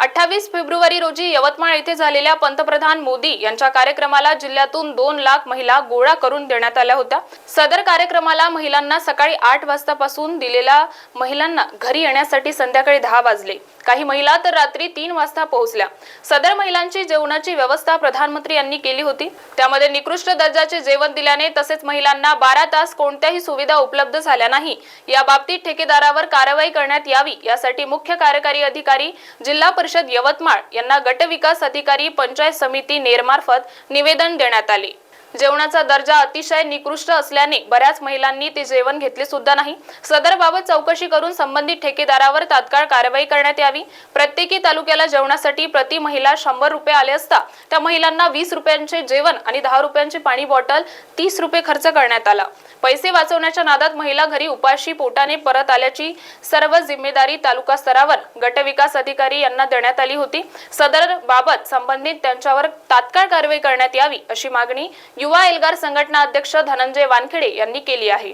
अठ्ठावीस फेब्रुवारी रोजी यवतमाळ येथे झालेल्या पंतप्रधान मोदी यांच्या कार्यक्रमाला जिल्ह्यातून दोन लाख महिला गोळा करून देण्यात आल्या होत्या. सदर कार्यक्रमाला महिलांना सकाळी आठ वाजतापासून दिलेल्या महिलांना घरी येण्यासाठी संध्याकाळी दहा वाजले. काही महिला तर रात्री तीन वाजता पोहोचल्या. सदर महिलांची जेवणाची व्यवस्था प्रधानमंत्री यांनी केली होती. त्यामध्ये निकृष्ट दर्जाचे जेवण दिल्याने तसेच महिलांना बारा तास कोणत्याही सुविधा उपलब्ध झाल्या नाही. या बाबतीत ठेकेदारावर कारवाई करण्यात यावी यासाठी मुख्य कार्यकारी अधिकारी जिल्हा परिषद यवतमाळ यांना गटविकास अधिकारी पंचायत समिती नेरमार्फत निवेदन देण्यात आले. जेवणाचा दर्जा अतिशय निकृष्ट असल्याने बऱ्याच महिलांनी ते जेवण घेतले सुद्धा नाही. सदरबाबत चौकशी करून संबंधित ठेकेदारावर तात्काळ कारवाई करण्यात यावी. प्रत्येकी तालुक्याला जेवणासाठी प्रति महिला शंभर रुपये आले असता त्या महिलांना वीस रुपयांचे जेवण आणि दहा रुपयांची पाणी बॉटल तीस रुपये खर्च करण्यात आला. पैसे वाचवण्याच्या नादात महिला घरी उपाशी पोटाने परत आल्याची सर्व जिम्मेदारी तालुका स्तरावर गटविकास अधिकारी यांना देण्यात आली होती. सदर बाबत संबंधित त्यांच्यावर तात्काळ कारवाई करण्यात यावी अशी मागणी युवा एल्गार संघटना अध्यक्ष धनंजय वानखेडे यांनी केली आहे.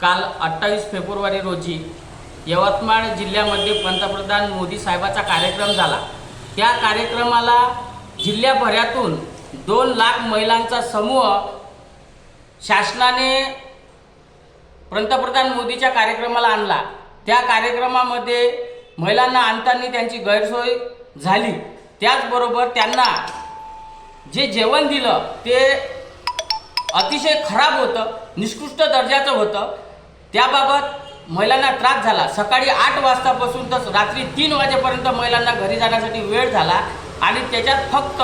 काल अठ्ठावीस फेब्रुवारी रोजी यवतमाळ जिल्ह्यामध्ये पंतप्रधान मोदी साहेबाचा कार्यक्रम झाला. त्या कार्यक्रमाला जिल्ह्याभरातून दोन लाख महिलांचा समूह शासनाने पंतप्रधान मोदीच्या कार्यक्रमाला आणला. त्या कार्यक्रमामध्ये महिलांना आणताना त्यांची गैरसोय झाली. त्याचबरोबर त्यांना जे जेवण दिलं ते अतिशय खराब होतं निष्कृष्ट दर्जाचं होतं. त्याबाबत महिलांना त्रास झाला. सकाळी आठ वाजतापासून तर रात्री तीन वाजेपर्यंत महिलांना घरी जाण्यासाठी वेळ झाला आणि त्याच्यात फक्त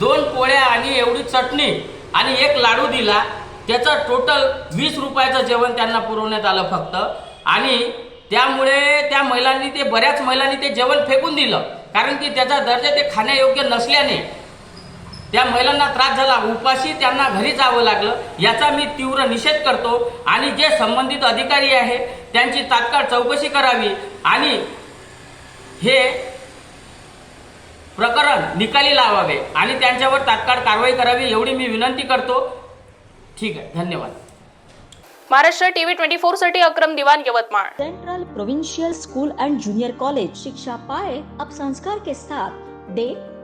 दोन पोळ्या आणि एवढी चटणी आणि एक लाडू दिला. त्याचं टोटल वीस रुपयाचं जेवण त्यांना पुरवण्यात आलं फक्त. आणि त्यामुळे त्या महिलांनी ते बऱ्याच महिलांनी ते जेवण फेकून दिलं. कारण की त्याचा दर्जा ते खाण्यायोग्य नसल्याने त्या महिलांना त्रास झाला उपाशी त्यांना घरी जावं लागलं. याचा मी तीव्र निषेध करतो. आणि जे संबंधित अधिकारी आहे त्यांची तात्काळ चौकशी करावी. आणि हे प्रकरण निकाली लावावे. आणि त्यांच्यावर तात्काळ कारवाई करावी एवढी मी विनंती करतो. ठीक आहे धन्यवाद. Maharashtra TV twenty फोरसाठी Akram Diwan Yavatmal. Central provincial school and junior college शिक्षा पाए अब संस्कार के साथ. Day